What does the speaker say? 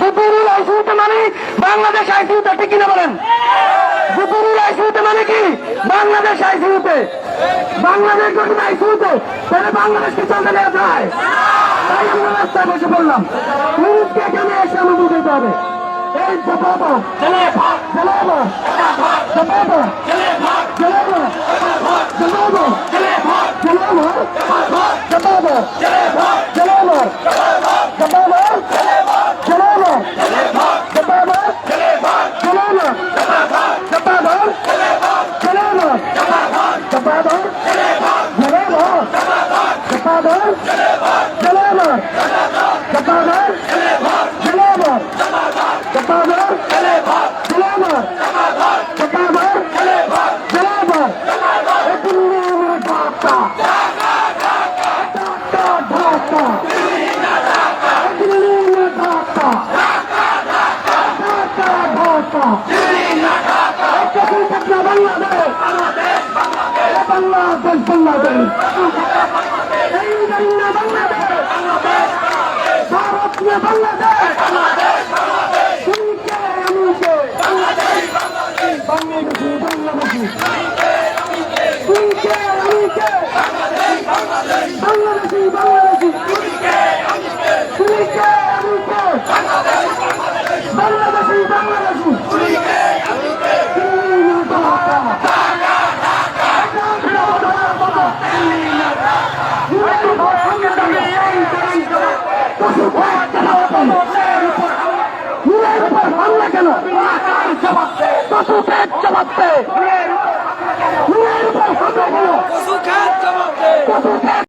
বুপুরুল আইসিউতে মানে বাংলাদেশ আইসিউতে। ঠিক কিনা বলেন বুপুরুল আইসিউতে মানে কি বাংলাদেশ আইসিউতে বাংলাদেশ যখন আইসিউতে। তাহলে বাংলাদেশকে চলতে দেওয়া যায়। রাস্তায় বসে পড়লাম। পুলিশকে এখানে এসে আমাদের যেতে হবে। এই জবাবা জবাবা জবাবা জবাবা জবাবা জবাবা জবাবা জবাবা জবাবা জবাবা জবাবা এগুলো আমার ঢাকা ঢাকা ঢাকা দুইটা বাংলাদেশ বাংলাদেশ বাংলাদেশ What's the কমাতে পশুঘাত কমাতে